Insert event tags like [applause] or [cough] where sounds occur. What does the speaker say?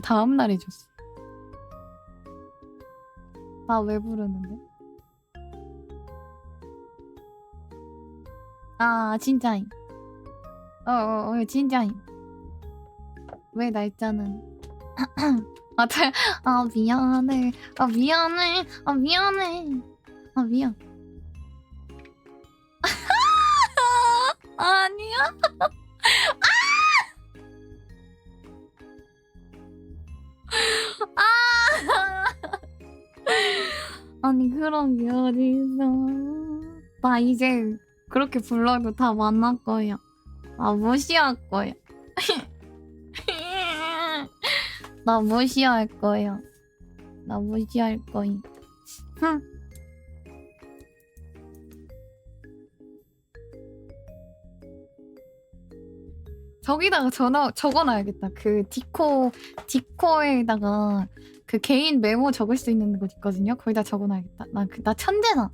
다음 날 해줬어. 나왜 부르는데? 아 진짜임. 어어 어, 진짜임. 왜 날짜는? [clears throat] 아, 잘, 아 미안해. 아 미안해. 아 미안해. 아 미안. [laughs] 아니야. 아니 그런 게 어딨어. 나 이제 그렇게 불러도 다 만날 거야. 아 무시할 거야. 나 무시할 거야. [laughs] 나 무시할 거야. 흥. 저기다가 전화 적어놔야겠다. 그 디코 디코에다가 그 개인 메모 적을 수 있는 곳 있거든요. 거기다 적어놔야겠다. 나 그 나 천재나.